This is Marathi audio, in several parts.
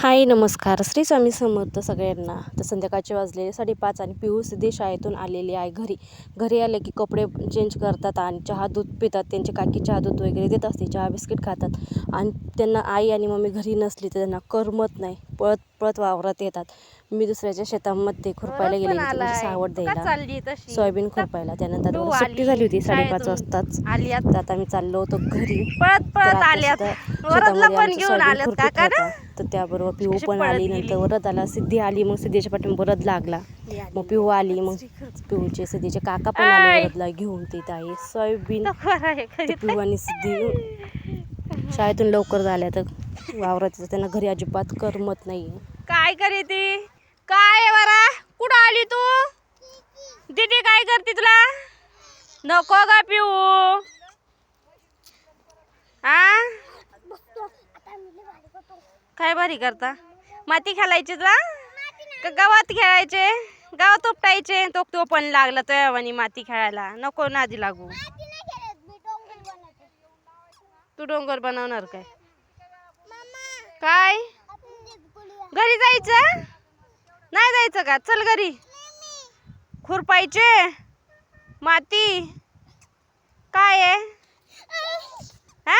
हाय नमस्कार. श्री स्वामी समर्थ सगळ्यांना. तर संध्याकाळचे वाजलेले साडेपाच आणि पिऊ सिद्धे शाळेतून आलेले आहे घरी. घरी आले की कपडे चेंज करतात आणि चहा दूध पितात. त्यांचे काकी चहा दूध वगैरे देत असते चहा बिस्किट खातात. आणि त्यांना आई आणि मम्मी घरी नसली तर त्यांना करमत नाही. पळत पळत वावरात येतात. मी दुसऱ्याच्या शेतामध्ये खुरपायला गेले म्हणजे सावड द्यायला. सोयाबीन खुरपायला. त्यानंतर मला सुट्टी झाली होती साडेपाच. वाजताच. आली तर आता मी चाललो होतो घरी. पळत पळत आल्यात. शेतामध्ये आमचं सोयाबीन खुरपीत होता. तर त्याबरोबर पिऊ पण आली. नंतर वरद आला सिद्धी आली. मग सिद्धीच्या पाठीमागे वरद लागला. मग पिऊ आली. मग पिऊचे सिद्धीचे काका पण आले. वरदला घेऊन सोयाबीन तो खरी तर पिऊ आणि सिद्धी. शाळेतून लवकर झाल्या तर वावरात त्यांना घरी अजिबात करमत नाही काय करे ती? काय आहे बरा कुठं आली तू? दीदी काय करते तुला? नको ग पिऊ. आ? काय भारी करता? माती खेळायची तुला? का गावात खेळायचे? गावात उपटायचे? तो तो पण लागला तो आणि माती खेळायला. नको नादी लागू. तू डोंगर बनवणार काय? काय? घरी जायचं? नाही जायचं का? चल घरी. खुरपायचे? माती? काय आहे? हा?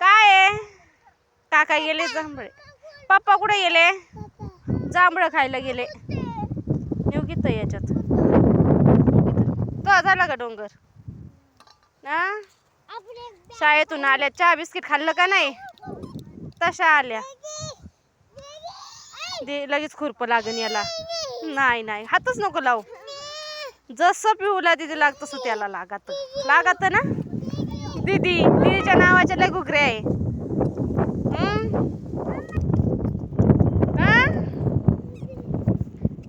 काय आहे? काका गेले जांभळे. पप्पा कुठे गेले? जांभळं खायला गेले. येऊ घेत याच्यात. तो झाला का डोंगर? हा? शाळेतून आल्या. चहा बिस्किट खाल्लं का नाही? तशा आल्या. दे लगेच खुरप लागन याला. नाही नाही. हातच नको लावू. जसं पिऊला दिदी लागत तसं त्याला लागत. लागत ना? दीदी दीदीच्या नावाच्या लय घुगरे आहे हम्म? हा?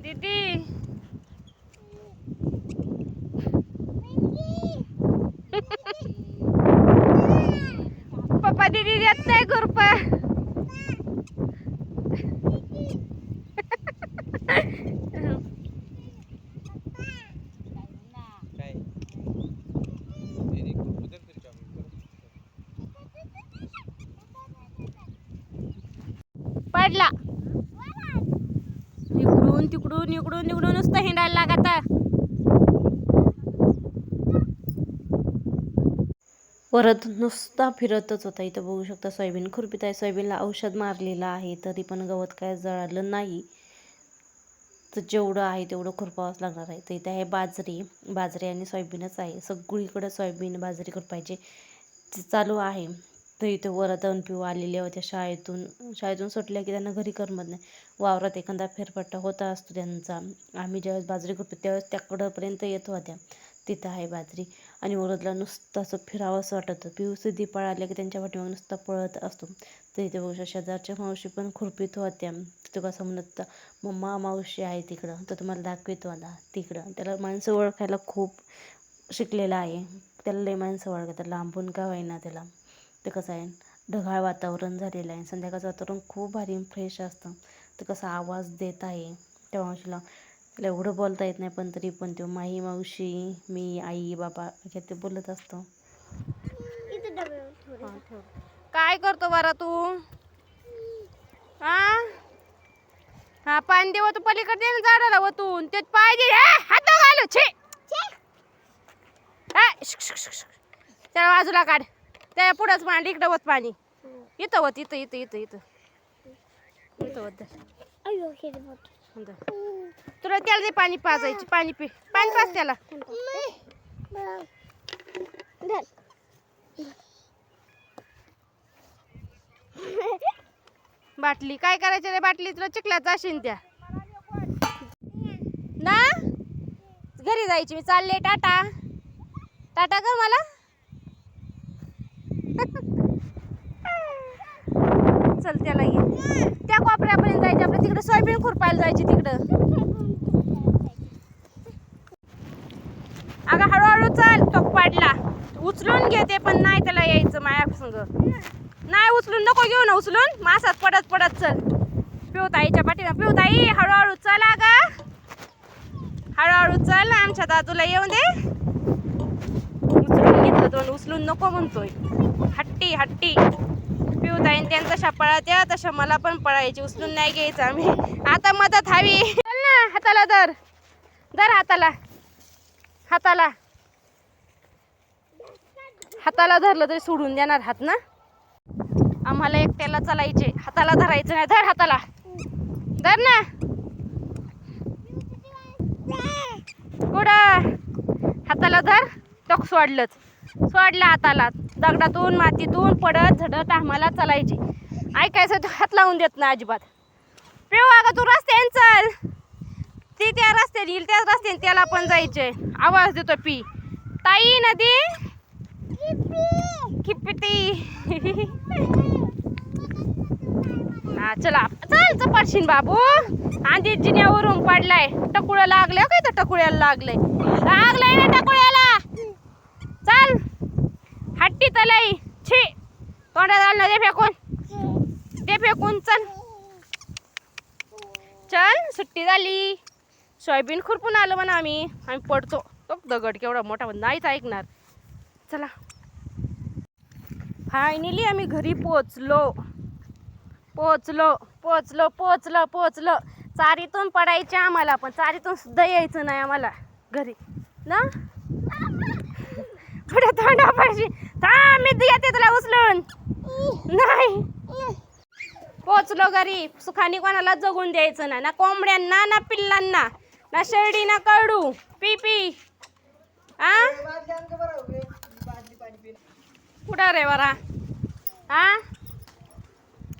दीदी देत नाही खुरप काय? एक बदल तरी का पडला. इकडून तिकडून इकडून इकडून नुसतं हिंडायला लागत. परत नुसता फिरतच होता. इथं बघू शकता सोयाबीन खुरपीत आहे. सोयाबीनला औषध मारलेलं आहे तरी पण गवत काय जळालं नाही. तर जेवढं आहे तेवढं खुरपावंच लागणार आहे. तर इथे आहे बाजरी. बाजरी आणि सोयाबीनच आहे. सगळीकडे सोयाबीन बाजरी खुरपायचे चालू आहे. तर इथं वरदन पिऊ आलेल्या होत्या शाळेतून शाळेतून सुटल्या की त्यांना घरी करमत नाही. वावरात एखादा फेरपट्टा होता असतो त्यांचा. आम्ही ज्यावेळेस बाजरी करतो त्यावेळेस त्याकडंपर्यंत येत होत्या. तिथं आहे बाजरी. आणि वरदला नुसतं असं फिरावंसं वाटतं. होतं पिऊ सिद्धी पळाले की त्यांच्या पाठीमागे नुसता पळत असतो. तर इथे बघू शेजारच्या मावशी पण खुरपीत होत्या. तिथं कसं म्हणत मम्मा मावशी आहे तिकडं. तर तुम्हाला दाखवितो आता तिकडं. त्याला माणसं ओळखायला खूप शिकलेला आहे. त्याला लई माणसं ओळखतात. लांबून का होईना त्याला. ते कसं आहे ढगाळ वातावरण झालेलं आहे. संध्याकाळचं वातावरण खूप भारी फ्रेश असतं. तर कसं आवाज देत आहे त्या मावशीला. त्याला एवढं बोलता येत नाही पण तरी पण तो माही मावशी मी आई बाबा हे ते बोलत असतो. काय करतो बरं तू? हा हा पाणी देव तू पलीकडे ना झाडाला वतून. ते पाहिजे हात घालू छे. त्या बाजूला काढ. त्या पुढंच पाणी इकडं वत पाणी. इथं वत इथं इथं इथं इथं. इथं वत. तुला त्याला दे पाणी पाजायची पाणी पी. पाणी पाज त्याला. बाटली. काय करायचं रे बाटली? तुला चिखलाचा असेल त्या. ना? घरी जायची मी. चालले टाटा. टाटा कर मला. चल त्याला ये त्या कोपऱ्यापर्यंत जायचे. आपल्या तिकडे सोयाबीन खुरपायला जायची तिकडं. अगं हळूहळू चल तो पाडला. उचलून घेते पण नाही त्याला यायचं माया संग नाही उचलून नको घेऊ ना उचलून. मासात पडत पडत चल. पिवताईच्या पाठीला पिवताई हळूहळू चल अगं. हळूहळू चल आमच्या दादूला येऊन दे. उचलून घेतलं तो उचलून नको म्हणतोय. हट्टी हट्टी. पिऊताईन त्यांचं तशा पळात्या तशा मला पण पळायची उचलून नाही घ्यायचं आम्ही. आता मदत हवी. चल ना हाताला धर. धर हाताला. हाताला. हाताला धरलं तरी सोडून देणार हात ना? आम्हाला एकट्याला चालायचे. हाताला धरायचं नाही. धर हाताला. धर ना. कुठं हाताला धर. टॉक्स वाढलंच सोडला हाताला. दगडातून मातीतून पडत झडत आम्हाला चालायची. ऐकायचं तू हात लावून देत ना अजिबात. पिऊ अगं तू रस्त्याने चल. ती त्या रस्त्याने येईल त्याच रस्त्याने त्याला पण जायचे आवाज देतो पी. ताई नदी? किपिटी हा चला. चल चपाटशीन बाबू. आधी जिन्यावरून पडलाय. टकुळ लागलंय काय तर टकुळ्याला लागलंय? लागलंय ना टकुळ्याला चल हट्टी तलाई. छी. तोंडात आलं ते फेकून. ते फेकून चल. चल सुट्टी झाली. सोयाबीन खुरपून आलो म्हणा आम्ही. आम्ही पडतो. तो दगड केवढा मोठा नाहीच ऐकणार. चला. फायनली आम्ही घरी पोचलो पोचलो पोचलो पोचलो पोचलो चारीतून पडायचे आम्हाला पण चारीतून सुद्धा यायचं नाही आम्हाला. घरी. ना? थोडा थंडा पाहिजे थांब मी येते तुला उचलून. नाही. पोचलो घरी. सुखाने कोणाला जगून द्यायचं ना ना कोंबड्यांना ना पिल्लांना. ना शेळडी ना कडू. P P. आ? कुठं रे बरा आ?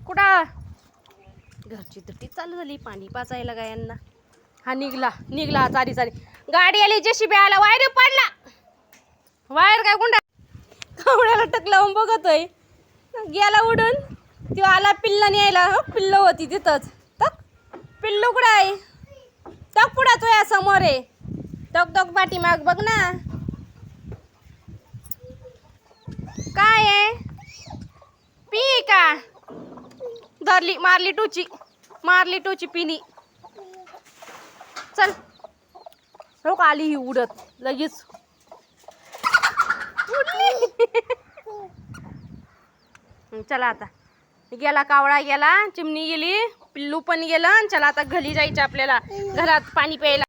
कुठं? घरची तुटी चालू झाली. पाणी पाचायला गायांना. हा निघला. निघला. चारी चारी गाडी आली. जशी आला. वायर पडला. वायर काय गुंडा कवड्याला टक लावून बघतोय गेला उडून तो आला पिल्ला न्यायला पिल्ल होती तिथंच. तक पिल्लू कुठं आहे? तक पुढा तो या समोर आहे. तक तक पाठीमाग बघ ना. काय आहे? पी का? धरली मारली टुची. मारली टुची पिनी. चल. हो आली ही उडत. लगेच. चला आता. गेला कावळा गेला चिमणी गेली पिल्लू पण गेलं आणि चला आता घरी जायचं आपल्याला. घरात पाणी प्यायला.